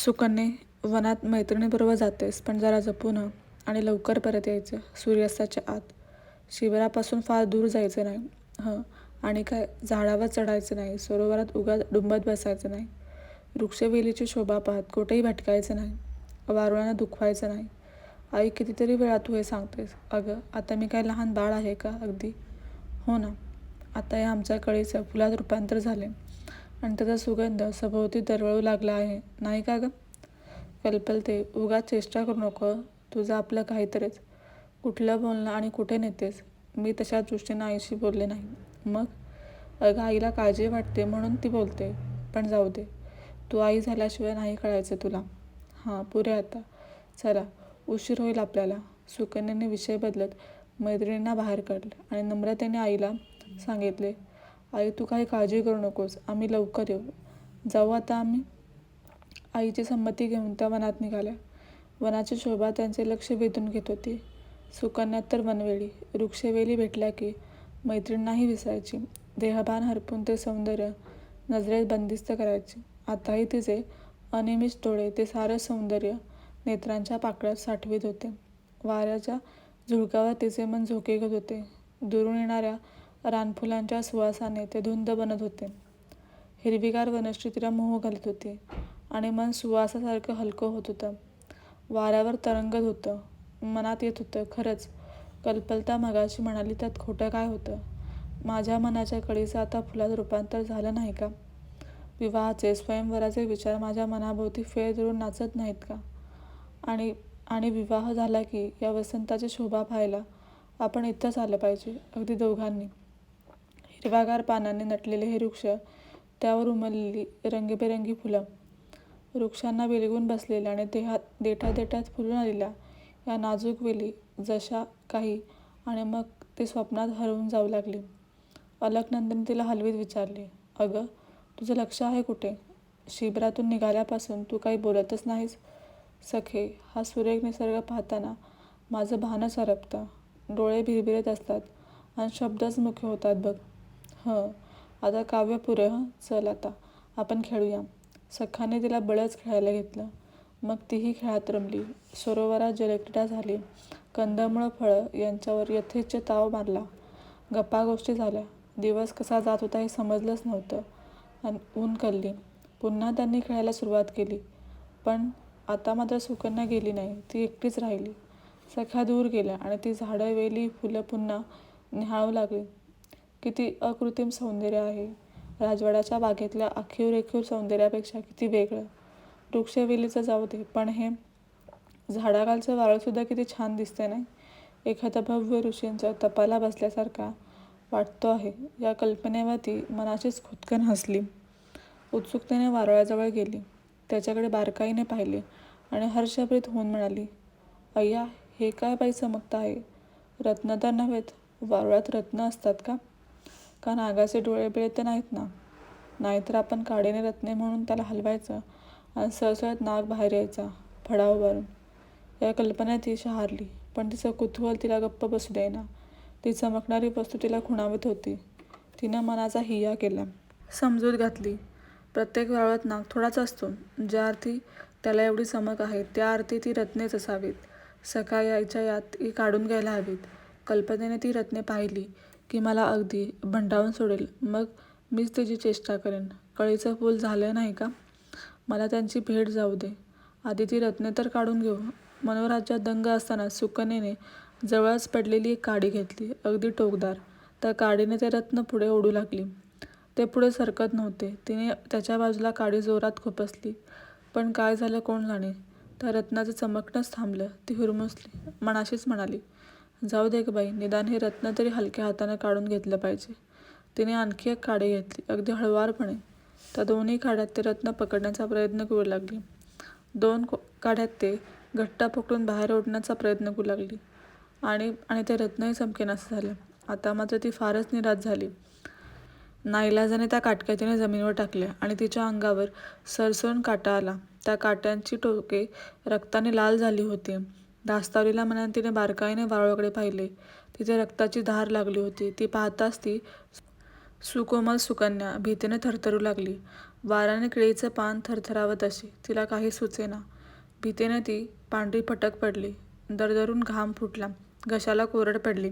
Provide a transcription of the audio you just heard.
सुकन्ये वनात मैत्रिणीबरोबर जातेस पण जरा जपून आणि लवकर परत यायचं सूर्यास्ताच्या आत. शिबिरापासून फार दूर जायचं नाही हं आणि काय झाडावर चढायचं नाही सरोवरात उगा डुंबत बसायचं नाही. वृक्षवेलीची शोभा पाहत कुठेही भटकायचं नाही वारुळांना दुखवायचं नाही. आई कितीतरी वेळा तू हे सांगतेस अगं आता मी काय लहान बाळ आहे का अगदी? हो ना आता या आमच्या कळीचं फुलात रूपांतर झाले. आणि त्याचा सुगंध सभोवती दरवळू लागला आहे. नाही का गं? कल्पलते उगाच चेष्टा करू नको. तुझं आपलं काहीतरीच. कुठलं बोलणं आणि कुठे नेतेस? मी तशा दृष्टीनं आईशी बोलले नाही. मग? अगं आईला काळजी वाटते म्हणून ती बोलते. पण जाऊ दे. तू आई झाल्याशिवाय नाही कळायचं तुला. हां पुरे आता. चला उशीर होईल आपल्याला. सुकन्याने विषय बदलत मैत्रिणींना बाहेर काढलं आणि नम्रतेने आईला सांगितले आई तू काही काळजी करू नकोस. आम्ही लवकर येऊ. जाऊ आता आम्ही. आईची संमती घेऊन त्या वनात निघाल्या. वनाची शोभा त्यांचे लक्ष वेधून घेत होती. सुकन्यात तर वनवेळी वृक्षवेली भेटल्या की मैत्रिणींनाही विसायची. देहभान हरपून ते सौंदर्य नजरेत बंदिस्त करायची. आताही तिचे अनिमिष डोळे ते सारं सौंदर्य नेत्रांच्या पाकळ्यात साठवीत होते. वाऱ्याच्या झुळकावर तिचे मन झोके घेत होते. दुरून येणाऱ्या रानफुलांच्या सुवासाने ते धुंद बनत होते. हिरवीगार वनश्री तिला मोह घालत होती आणि मन सुवासासारखं हलकं होत होतं. वाऱ्यावर तरंगत होतं. मनात येत होतं खरंच कल्पलता मगाशी म्हणाली त्यात खोटं काय होतं? माझ्या मनाच्या कळीचं आता फुलात रूपांतर झालं नाही का? विवाहाचे स्वयंवराचे विचार माझ्या मनाभोवती फेर धरून नाचत नाहीत का? आणि आणि विवाह झाला की या वसंताची शोभा पाहायला आपण इथंच आलं पाहिजे अगदी दोघांनी. हिरवागार पानाने नटलेले हे वृक्ष त्यावर उमललेली रंगीबेरंगी फुलं. वृक्षांना विलगून बसलेल्या आणि देहात देठा देठात फुलून आलेल्या या नाजूक वेली जशा काही आणि मग ते स्वप्नात हरवून जाऊ लागली. अलकनंदन तिला हलवीत विचारले अगं तुझं लक्ष आहे कुठे? शिबिरातून निघाल्यापासून तू काही बोलतच नाहीस? सखे हा सुरेख निसर्ग पाहताना माझं भानच हरपतं डोळे भिरभिरत असतात आणि शब्दच मुख्य होतात बघ. हं आता काव्य पुरे हं चल आता आपण खेळूया. सखाने तिला बळच खेळायला घेतलं. मग तीही खेळात रमली. सरोवरात जलक्रीडा झाली. कंदमुळं फळं यांच्यावर यथेच्छ ताव मारला. गप्पा गोष्टी झाल्या. दिवस कसा जात होता हे समजलंच नव्हतं. आणि ऊन कलली. पुन्हा त्यांनी खेळायला सुरुवात केली. पण आता मात्र सुकन्या गेली नाही. ती एकटीच राहिली. सख्या दूर गेल्या आणि ती झाडं वेली फुलं पुन्हा निहाळू लागली. किती अकृत्रिम सौंदर्य आहे. राजवाड्याच्या बागेतल्या आखीव रेखीव सौंदर्यापेक्षा किती वेगळं. वृक्षवेलीचं जाऊ दे पण हे झाडाखालचं वाळूसुद्धा किती छान दिसते नाही? एखादा भव्य ऋषींचा तपाला बसल्यासारखा वाटतो आहे. या कल्पनेवर ती मनाचीच खुदकन हसली. उत्सुकतेने वारळाजवळ गेली. त्याच्याकडे बारकाईने पाहिले आणि हर्षप्रीत होऊन म्हणाली अय्या हे काय बाई चमकता आहे? रत्न तर नव्हेत. वारुळात रत्न असतात का? का नागाचे डोळे बिळे तर नाहीत ना? नाहीतर आपण काडीने रत्ने म्हणून त्याला हलवायचं आणि सळसळत नाग बाहेर यायचा फडावरून या कल्पनेत ती शहारली पण तिचं कुतूहल तिला गप्प बसू देईना. ती चमकणारी वस्तू तिला खुणावत होती. तिनं मनाचा हिया केला. समजूत घातली. प्रत्येक वेळात नाग थोडाच असतो. ज्या अर्थी त्याला एवढी चमक आहे त्या अर्थी ती रत्नेच असावीत. सकाळी यायच्या यात ती काढून घ्यायला हवीत. कल्पनेने ती रत्ने पाहिली. की मला अगदी भंडावून सोडेल. मग मीच तिची चेष्टा करेन. कळीचं फूल झालं नाही का? मला त्यांची भेट जाऊ दे. आधी ती रत्ने तर काढून घेऊ. मनोराज्यात दंग असताना सुकनेने जवळच पडलेली एक काडी घेतली. अगदी टोकदार. त्या काडीने ते रत्न पुढे ओढू लागली. ते पुढे सरकत नव्हते. तिने त्याच्या बाजूला काडी जोरात खुपसली. पण काय झालं कोण जाणे? त्या रत्नाचं चमकणंच थांबलं. ती हुरमुसली. मनाशीच म्हणाली जाऊ दे ग बाई निदान हे रत्न तरी हलक्या हाताने काढून घेतलं पाहिजे. तिने आणखी एक काडी घेतली अगदी हळवारपणे. त्या दोन्ही काड्यात ते रत्न पकडण्याचा प्रयत्न करू लागली. दोन को काड्यात ते घट्टा पकडून बाहेर ओढण्याचा प्रयत्न करू लागली. आणि आणि ते रत्नही चमकेनास झाले. आता मात्र ती फारच निराश झाली. नाईलाजाने त्या काटक्या तिने जमिनीवर टाकल्या आणि तिच्या अंगावर सरसरून काटा आला. त्या काट्यांची टोके रक्ताने लाल झाली होती. धास्तावलेल्या मनाने तिने बारकाईने वाळूकडे पाहिले. तिथे रक्ताची धार लागली होती. ती पाहताच ती सुकोमल सुकन्या भीतीने थरथरू लागली. वाराने केळीचं पान थरथरावं तशी तिला काही सुचेना. भीतीने ती पांढरी फटक पडली. दरदरून घाम फुटला. घशाला कोरड पडली.